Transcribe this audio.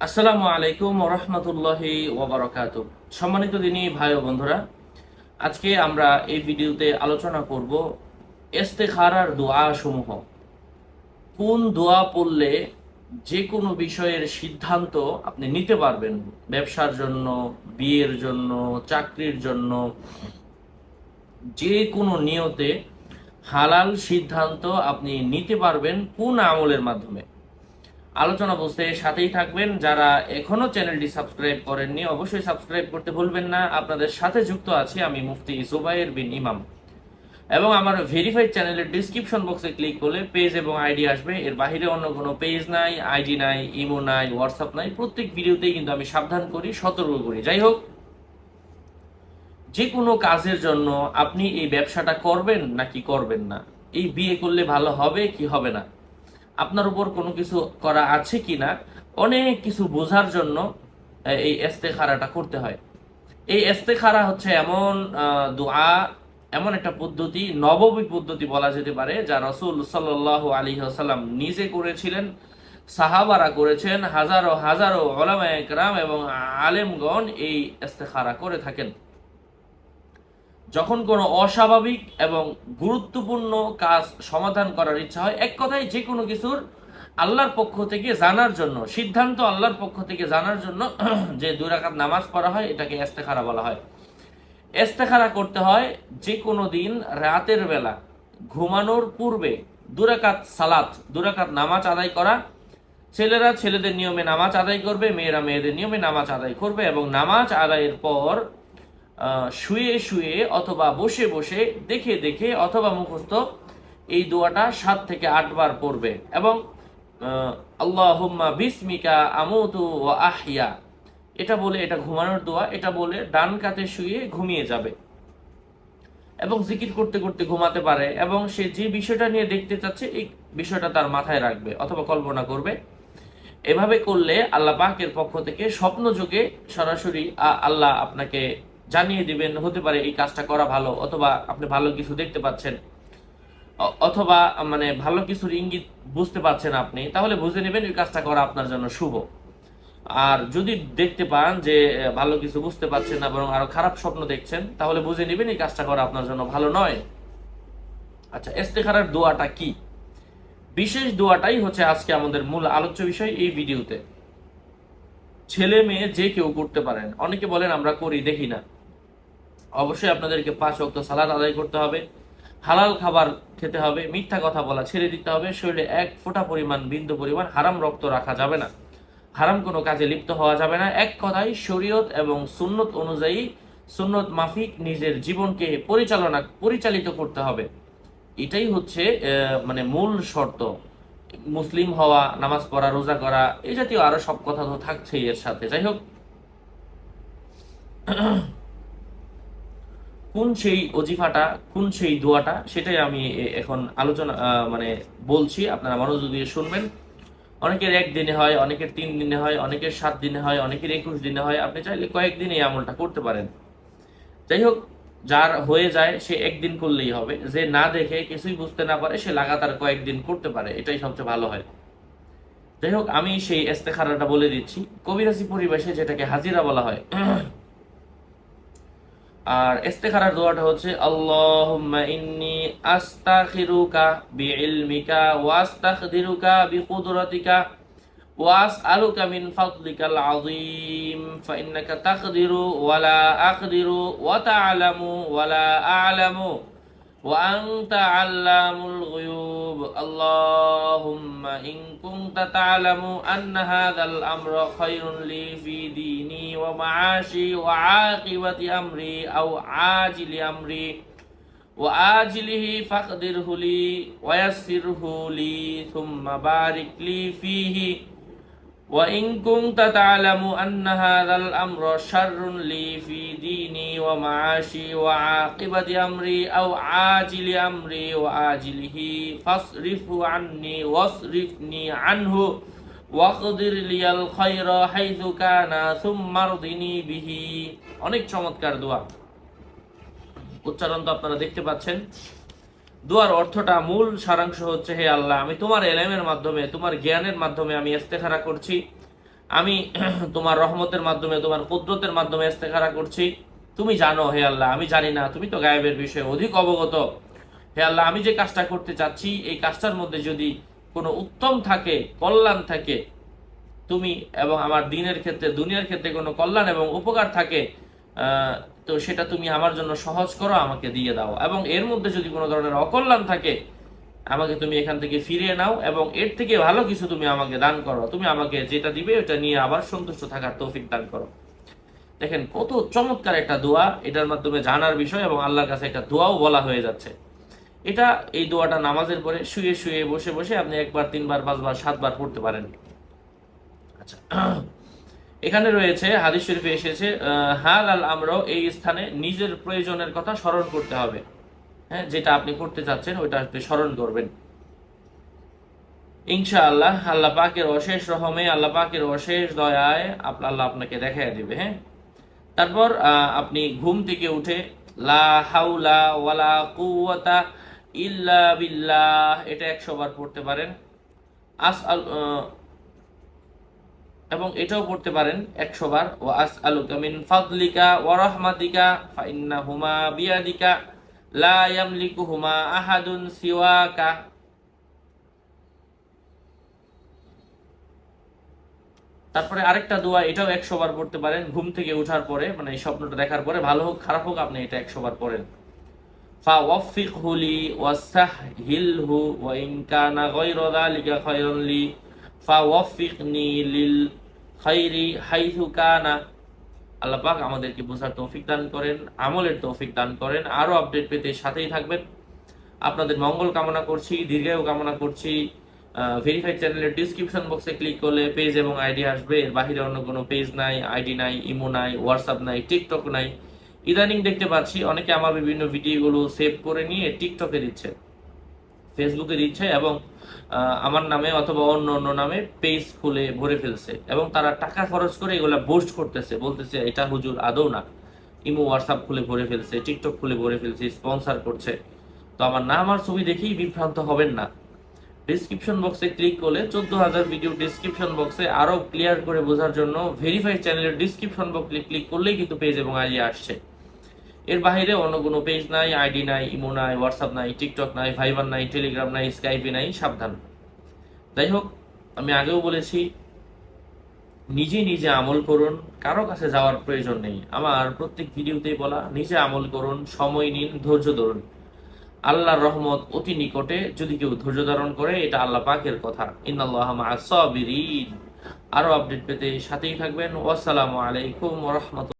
আসসালামু আলাইকুম রহমতুল্লাহি ওবরাকাত সম্মানিত দিনই ভাই ও বন্ধুরা, আজকে আমরা এই ভিডিওতে আলোচনা করব ইস্তেখারার দোয়া সমূহ কোন দোয়া পড়লে যে কোনো বিষয়ের সিদ্ধান্ত আপনি নিতে পারবেন? ব্যবসার জন্য, বিয়ের জন্য, চাকরির জন্য যে কোনো নিয়তে হালাল সিদ্ধান্ত আপনি নিতে পারবেন কোন আমলের মাধ্যমে? আলোচনা বুঝতে সাথেই থাকবেন। যারা এখনও চ্যানেলটি সাবস্ক্রাইব করেননি, অবশ্যই সাবস্ক্রাইব করতে ভুলবেন না। আপনাদের সাথে যুক্ত আছি আমি মুফতি জুবাইর বিন ইমাম। এবং আমার ভেরিফাইড চ্যানেলের ডিসক্রিপশন বক্সে ক্লিক করলে পেজ এবং আইডি আসবে। এর বাইরে অন্য কোনো পেজ নাই আইডি নাই ইমো নাই হোয়াটসঅ্যাপ নাই। প্রত্যেক ভিডিওতেই কিন্তু আমি সাবধান করি, সতর্ক করি। যাই হোক যে কোনো কাজের জন্য আপনি এই ব্যবসাটা করবেন নাকি করবেন না? এই বিয়ে করলে ভালো হবে কি হবে না? আপনার উপর কোনো কিছু করা আছে কি না অনেক কিছু বোঝার জন্য এই এস্তেখারাটা করতে হয়। এই এস্তেখারা হচ্ছে এমন দোয়া, এমন একটা পদ্ধতি নববী পদ্ধতি বলা যেতে পারে, যা রসুল সাল্লাহ আলী সাল্লাম নিজে করেছিলেন, সাহাবারা করেছেন, হাজারো হাজারো ওলামা একরাম এবং আলেমগণ এই এস্তেখারা করে থাকেন। যখন কোনো অস্বাভাবিক এবং গুরুত্বপূর্ণ কাজ সমাধান করার ইচ্ছা হয়, এক কথায় যে কোনো কিছুর আল্লাহর পক্ষ থেকে জানার জন্য, সিদ্ধান্ত আল্লাহর পক্ষ থেকে জানার জন্য যে দুই নামাজ পড়া হয়, এটাকে এস্তেখারা বলা হয়। এস্তেখারা করতে হয় যে কোনো দিন রাতের বেলা, ঘুমানোর পূর্বে দুরাকাত সালাত দুরাকাত নামাজ আদায় করা। ছেলেরা ছেলেদের নিয়মে নামাজ আদায় করবে, মেয়েরা মেয়েদের নিয়মে নামাজ আদায় করবে এবং নামাজ আদায়ের পর শুয়ে শুয়ে অথবা বসে বসে, দেখে দেখে অথবা মুখস্থ এই দোয়াটা সাত থেকে আটবার পড়বে। এবং আল্লাহুম্মা বিসমিকা আমুতু ও আহিয়া এটা বলে এটা ঘুমানোর দোয়া, এটা বলে ডান কাতে শুয়ে ঘুমিয়ে যাবে। এবং জিকির করতে করতে ঘুমাতে পারে, এবং সে যে বিষয়টা নিয়ে দেখতে চাচ্ছে, এই বিষয়টা তার মাথায় রাখবে অথবা কল্পনা করবে। এভাবে করলে আল্লাহ পাকের পক্ষ থেকে স্বপ্ন যুগে সরাসরি আল্লাহ আপনাকে জানিয়ে দিবেন, হতে পারে এই কাজটা করা ভালো, অথবা আপনি ভালো কিছু দেখতে পাচ্ছেন। অথবা মানে ভালো কিছুর ইঙ্গিত বুঝতে পারছেন আপনি, তাহলে বুঝে নেবেন এই কাজটা করা আপনার জন্য শুভ। আর যদি দেখতে পান যে ভালো কিছু বুঝতে পারছেন না, বরং আরও খারাপ স্বপ্ন দেখছেন, তাহলে বুঝে নেবেন এই কাজটা করা আপনার জন্য ভালো নয়। আচ্ছা ইস্তেখারার দোয়াটা কি? বিশেষ দোয়াটাই হচ্ছে আজকে আমাদের মূল আলোচ্য বিষয় এই ভিডিওতে। ছেলে মেয়ে যে কেউ করতে পারেন, অনেকে বলেন, আমরা করি, দেখি না। অবশ্যই আপনাদেরকে পাঁচ ওয়াক্ত সালাদ আদায় করতে হবে। হালাল খাবার খেতে হবে, মিথ্যা কথা বলা ছেড়ে দিতে হবে, শরীরে এক ফোঁটা পরিমাণ বিন্দু পরিমাণ হারাম রক্ত রাখা যাবে না। হারাম কোনো কাজে লিপ্ত হওয়া যাবে না। এক কথায় শরীয়ত এবং সুন্নত অনুযায়ী সুন্নত মাফিক নিজের জীবনকে পরিচালনা, পরিচালিত করতে হবে। এটাই হচ্ছে মানে মূল শর্ত। মুসলিম হওয়া, নামাজ পড়া, রোজা করা এই জাতীয় আরও সব কথা তো থাকছেই এর সাথে। যাই হোক। কোন সেই অজিফাটা, কোন সেই দোয়াটা, সেটাই আমি এখন আলোচনা মানে বলছি, আপনারা মনোযোগ দিয়ে শুনবেন। অনেকের একদিনে হয়, অনেকের তিন দিনে হয়, অনেকের সাত দিনে হয়, অনেকের একুশ দিনে হয়, আপনি চাইলে কয়েকদিন এই আমলটা করতে পারেন। যাই হোক, যার হয়ে যায়, সে একদিন করলেই হবে। যে না দেখে, কিছুই বুঝতে না পারে, সে লাগাতার কয়েকদিন করতে পারে, এটাই সবচেয়ে ভালো হয়। যাই হোক, আমি সেই ইস্তেখারাটা বলে দিচ্ছি। কবিরাজি পরিবেশে যেটাকে হাজিরা বলা হয় আর ইস্তেখারার দোয়াটা হচ্ছে, আল্লাহুম্মা ইন্নি আস্তাখিরুকা বিইলমিকা ওয়া আস্তাখদিরুকা বিকুদরাতিকা ওয়া আসআলুকা মিন ফাদলিকাল আযীম। ফাইন্নাকা তাকদিরু ওয়া লা আকদিরু ওয়া তা'লামু ওয়া লা আ'লামু ওয়া আনতা আল্লামুল গুয়ুব। আল্লাহুম্মা ইন কুনতা তা'লামু আন্না হাযাল আমরা খায়রুন লি ফি দীন ومعاشي وعاقبة أمري أو عاجل أمري وآجله فاقدره لي ويسره لي ثم بارك لي فيه وإن كنت تعلم أن هذا الأمر شر لي في ديني ومعاشي وعاقبة أمري أو عاجل أمري وآجله فاصرفه عني واصرفني عنه ওয়াকদির লিয়াল খৈর হাইজু কানা সুম্মার বিহি। অনেক চমৎকার দোয়া। উচ্চারণ তো আপনারা দেখতে পাচ্ছেন। দোয়ার অর্থটা মূল সারাংশ হচ্ছে, হে আল্লাহ, আমি তোমার এলেমের মাধ্যমে, তোমার জ্ঞানের মাধ্যমে আমি ইস্তেখারা করছি। আমি তোমার রহমতের মাধ্যমে, তোমার কুদরতের মাধ্যমে ইস্তেখারা করছি। তুমি জানো, হে আল্লাহ, আমি জানি না, তুমি তো গায়েবের বিষয়ে অধিক অবগত। হে আল্লাহ, আমি যে কাজটা করতে চাচ্ছি, এই কাজটার মধ্যে যদি কোনো উত্তম থাকে, কল্যাণ থাকে, তুমি এবং আমার দিনের ক্ষেত্রে, দুনিয়ার ক্ষেত্রে কোনো কল্যাণ এবং উপকার থাকে তো সেটা তুমি আমার জন্য সহজ করো, আমাকে দিয়ে দাও। এবং এর মধ্যে যদি কোনো ধরনের অকল্যাণ থাকে, আমাকে তুমি এখান থেকে ফিরিয়ে নাও এবং এর থেকে ভালো কিছু তুমি আমাকে দান করো। তুমি আমাকে যেটা দিবে, ওটা নিয়ে আবার সন্তুষ্ট থাকার তৌফিক দান করো। দেখেন, কত চমৎকার একটা দোয়া, এটার মাধ্যমে জানার বিষয় এবং আল্লাহর কাছে একটা দোয়াও বলা হয়ে যাচ্ছে। এটা এই দোয়াটা নামাজের পরে শুয়ে শুয়ে বসে বসে আপনি একবার, তিনবার, পাঁচবার, সাতবার পড়তে পারেন। আচ্ছা। এখানে রয়েছে, হাদিস শরীফে এসেছে হাল আল আমরাও এই স্থানে নিজের প্রয়োজনের কথা স্মরণ করতে হবে। হ্যাঁ যেটা আপনি করতে চাচ্ছেন, ওইটা আপনি স্মরণ করবেন। ইনশাআল্লাহ, আল্লাহ পাকের অশেষ রহমে, আল্লাহ পাকের অশেষ দয়ায় আপ- আল্লাহ আপনাকে দেখাই দিবে হ্যাঁ? তারপর আপনি ঘুম থেকে উঠে লা হাউলা ওয়ালা কুওয়াতা ইল্লা বিল্লাহ, এটা একশো বার পড়তে পারেন। আস আল এবং এটাও পড়তে পারেন একশো বার। ও আস ফাদলিকা ওয়া রাহমাতিকা ফা ইন্নাহুমা বিয়াদিকা ইয়ামলিকুহুমা আহাদুন সিওয়াকা। তারপরে আরেকটা দোয়া, এটাও একশো বার পড়তে পারেন। ঘুম থেকে ওঠার পরে মানে স্বপ্নটা দেখার পরে, ভালো হোক, খারাপ হোক, আপনি এটা একশো বার পড়েন। ওয়া ইন কানা গায়রা যালিকা খায়রান লি ফা ওয়াফিকনি লিল খাইরি হাইথু কানা। আল্লাহ পাক আমাদেরকে বোঝার তৌফিক দান করেন, আমলের তৌফিক দান করেন, আরও আপডেট পেতে সাথেই থাকবেন। আপনাদের মঙ্গল কামনা করছি, দীর্ঘায়ু কামনা করছি। ভেরিফাইড চ্যানেলের ডিসক্রিপশন বক্সে ক্লিক করলে পেজ এবং আইডি আসবে। এর বাহিরে অন্য কোনো পেজ নাই আইডি নাই ইমো নাই হোয়াটসঅ্যাপ নাই টিকটক নাই। ইদানিং দেখতে পাচ্ছি অনেকে আমার বিভিন্ন ভিডিওগুলো সেভ করে নিয়ে টিকটকে দিচ্ছে ফেসবুকে দিচ্ছে এবং আমার নামে অথবা অন্য অন্য নামে পেজ খুলে ভরে ফেলছে এবং তারা টাকা খরচ করে এগুলা বোস্ট করতেছে, বলতেছে এটা হুজুর আদৌ না। ইমো হোয়াটসঅ্যাপ খুলে ভরে ফেলছে টিকটক খুলে ভরে ফেলছে স্পন্সার করছে। তো আমার নাম আর ছবি দেখেই বিভ্রান্ত হবেন না। ডিসক্রিপশন বক্সে ক্লিক করলে চোদ্দ হাজার ভিডিও ডিসক্রিপশন বক্সে আরও ক্লিয়ার করে বোঝার জন্য ভেরিফাইড চ্যানেলের ডিসক্রিপশন বক্সে ক্লিক করলেই কিন্তু পেজ এবং আইডি আসছে। এর বাইরে অন্য কোনো পেজ নাই আইডি নাই ইমো নাই হোয়াটসঅ্যাপ নাই টিকটক নাই ভাইবার নাই টেলিগ্রাম নাই স্কাইপে নাই, সাবধান। যাই হোক, আমি আগেও বলেছি, নিজে নিজে আমল করুন, কারও কাছে যাওয়ার প্রয়োজন নেই। আমার প্রত্যেক ভিডিওতেই বলা, নিজে আমল করুন, সময় নিন, ধৈর্য ধরুন। আল্লাহর রহমত অতি নিকটে, যদি কেউ ধৈর্য ধারণ করে, এটা আল্লাহ পাকের কথা। ইন্নাল্লাহ মা'আস আরও আপডেট পেতে সাথেই থাকবেন। ওয়াসসালামু আলাইকুম রাহমাতুল্লাহ।